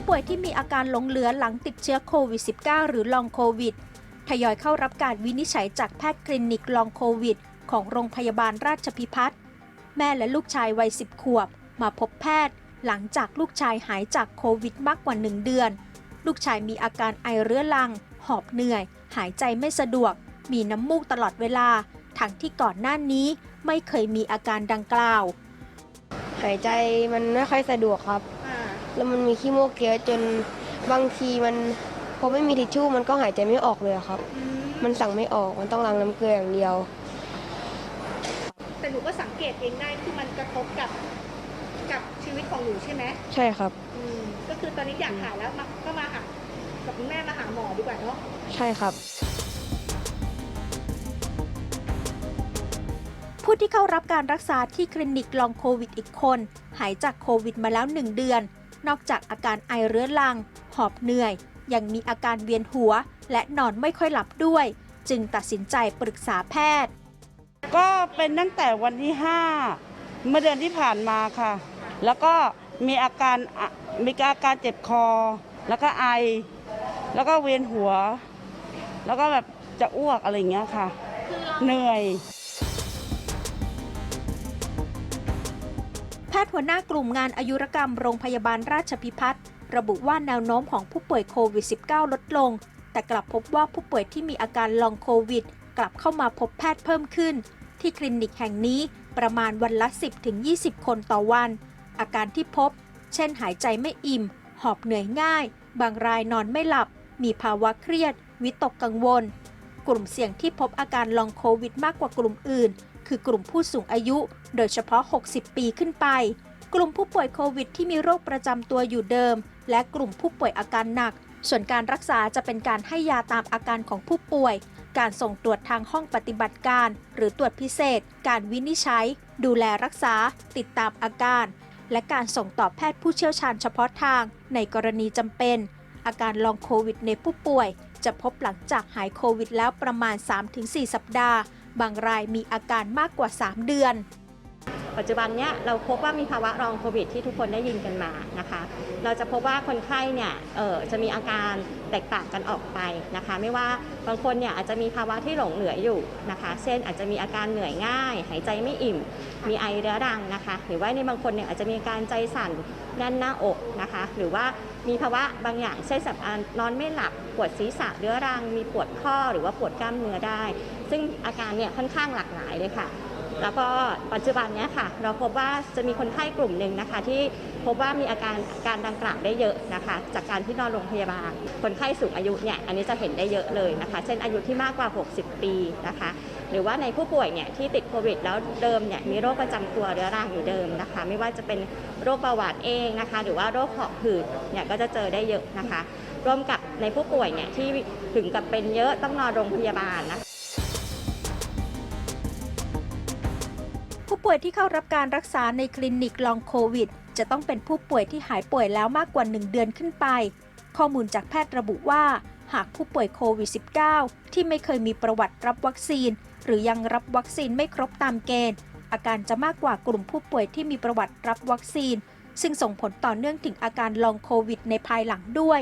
ผู้ป่วยที่มีอาการหลงเหลือหลังติดเชื้อโควิด -19 หรือลองโควิด ทยอยเข้ารับการวินิจฉัยจากแพทย์คลินิกลองโควิด ของโรงพยาบาลราชพิพัฒน์แม่และลูกชายวัย 10 ขวบ มาพบแพทย์ หลังจากลูกชายหายจากโควิดมากกว่า 1 เดือน ลูกชายมีอาการไอเรื้อรัง หอบเหนื่อย หายใจไม่สะดวก มีน้ำมูกตลอดเวลา ทั้งที่ก่อนหน้านี้ไม่เคยมีอาการดังกล่าว หายใจมันไม่ค่อยสะดวกครับ แล้วมันมีขี้มูกเยอะจนบางทีมันพอไม่มีทิชชู่มันก็หายใจไม่ออกเลยอะครับ มันสั่งไม่ออกมันต้องล้างน้ำเกลืออย่างเดียว แต่หนูก็สังเกตเองได้คือมันกระทบกับกับชีวิตของหนูใช่ไหมใช่ครับ อืมก็คือตอนนี้อยากหายแล้วมาก็มาหากับคุณแม่มาหาหมอดีกว่าเนาะ ใช่ครับ ผู้ที่เข้ารับการรักษาที่คลินิกลองโควิดอีกคน หายจากโควิดมาแล้ว 1 เดือน นอกจากอาการไอเรื้อรัง หอบเหนื่อย ยังมีอาการเวียนหัว และนอนไม่ค่อยหลับด้วย จึงตัดสินใจปรึกษาแพทย์ ก็เป็นตั้งแต่วันที่ 5 เมื่อเดือนที่ผ่านมาค่ะ แล้วก็มีอาการมีอาการเจ็บคอ แล้วก็ไอ แล้วก็เวียนหัว แล้วก็แบบจะอ้วกอะไรอย่างเงี้ยค่ะ เหนื่อย ทย์หัวหน้ากลุ่มงานอายุรกรรมโรงพยาบาลราชพิพัฒน์ระบุว่าแนวโน้มของผู้ป่วยโควิด -19 ลดลง แต่กลับพบว่าผู้ป่วยที่มีอาการลองโควิด กลับเข้ามาพบแพทย์เพิ่มขึ้น ที่คลินิกแห่งนี้ประมาณวันละ 10-20 คนต่อวัน อาการที่พบ เช่นหายใจไม่อิ่ม หอบเหนื่อยง่าย บางรายนอนไม่หลับ มีภาวะเครียด วิตกกังวล กลุ่มเสี่ยงที่พบอาการลองโควิด มากกว่ากลุ่มอื่น คือกลุ่มผู้สูงอายุ โดยเฉพาะ 60 ปีขึ้นไป กลุ่มผู้ป่วยโควิดที่มีโรคประจำตัวอยู่เดิม และกลุ่มผู้ป่วยอาการหนัก ส่วนการรักษาจะเป็นการให้ยาตามอาการของผู้ป่วย การส่งตรวจทางห้องปฏิบัติการ หรือตรวจพิเศษ การวินิจฉัย ดูแลรักษา ติดตามอาการ และการส่งต่อแพทย์ผู้เชี่ยวชาญเฉพาะทาง ในกรณีจำเป็น อาการลองโควิดในผู้ป่วย จะพบหลังจากหายโควิดแล้วประมาณ 3-4 สัปดาห์ บางรายมีอาการมากกว่า 3 เดือน ปัจจุบันเนี้ยเราพบว่ามีภาวะรองโควิดที่ทุกคนได้ยินกันมานะคะ เราจะพบว่าคนไข้เนี่ยเออจะมีอาการแตกต่างกันออกไปนะคะ ไม่ว่าบางคนเนี่ยอาจจะมีภาวะที่หลงเหลืออยู่นะคะเช่นอาจจะมีอาการเหนื่อยง่าย หายใจไม่อิ่ม มีไอเรื้อรังนะคะ หรือว่าในบางคนเนี่ยอาจจะมีการใจสั่นแน่นหน้าอกนะคะ หรือว่ามีภาวะบางอย่างเช่นแบบนอนไม่หลับปวดศีรษะเรื้อรัง มีปวดข้อหรือว่าปวดกล้ามเนื้อได้ ซึ่งอาการเนี่ยค่อนข้างหลากหลายเลยค่ะ แล้วก็ปัจจุบันนี้ค่ะ เราพบว่าจะมีคนไข้กลุ่มหนึ่งนะคะ ที่พบว่ามีอาการการดังกล่าวได้เยอะนะคะ จากการที่นอนโรงพยาบาล คนไข้สูงอายุเนี่ยอันนี้จะเห็นได้เยอะเลยนะคะ เช่นอายุที่มากกว่า 60 ปีนะคะ หรือว่าในผู้ป่วยเนี่ยที่ติดโควิดแล้วเดิมเนี่ยมีโรคประจำตัวเรื้อรังอยู่เดิมนะคะ ไม่ว่าจะเป็นโรคเบาหวานเองนะคะ หรือว่าโรคหอบหืดเนี่ยก็จะเจอได้เยอะนะคะ รวมกับในผู้ป่วยเนี่ยที่ถึงกับเป็นเยอะต้องนอนโรงพยาบาลนะคะ ผู้ป่วยที่เข้ารับการรักษาในคลินิกลองโควิด จะต้องเป็นผู้ป่วยที่หายป่วยแล้วมากกว่า 1 เดือนขึ้นไป ข้อมูลจากแพทย์ระบุว่า หากผู้ป่วยโควิด -19 ที่ไม่เคยมีประวัติรับวัคซีน หรือยังรับวัคซีนไม่ครบตามเกณฑ์ อาการจะมากกว่ากลุ่มผู้ป่วยที่มีประวัติรับวัคซีน ซึ่งส่งผลต่อเนื่องถึงอาการลองโควิดในภายหลังด้วย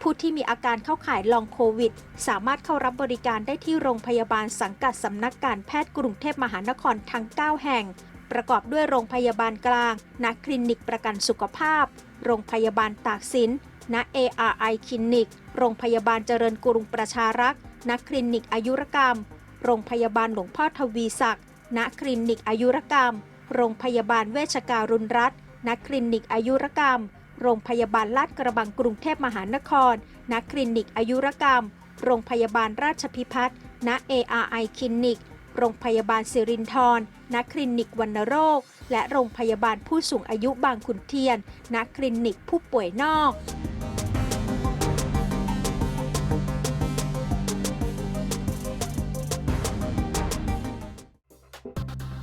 ผู้ที่มีอาการเข้าข่ายลองโควิด สามารถเข้ารับบริการได้ที่โรงพยาบาลสังกัดสำนักการแพทย์กรุงเทพมหานครทั้ง 9 แห่ง ประกอบด้วยโรงพยาบาลกลาง ณ คลินิกประกันสุขภาพ โรงพยาบาลตากสิน ณ ARI คลินิก โรงพยาบาลเจริญกรุงประชารักษ์ ณ คลินิกอายุรกรรม โรงพยาบาลหลวงพ่อทวีศักดิ์ ณ คลินิกอายุรกรรม โรงพยาบาลเวชการุณรัตน์ ณ คลินิกอายุรกรรม โรงพยาบาลลาดกระบังกรุงเทพมหานคร ณ คลินิกอายุรกรรม โรงพยาบาลราชพิพัฒน์ ณ ARI คลินิก โรงพยาบาลสิรินทร ณ คลินิกวัณโรค และโรงพยาบาลผู้สูงอายุบางขุนเทียน ณ คลินิกผู้ป่วยนอก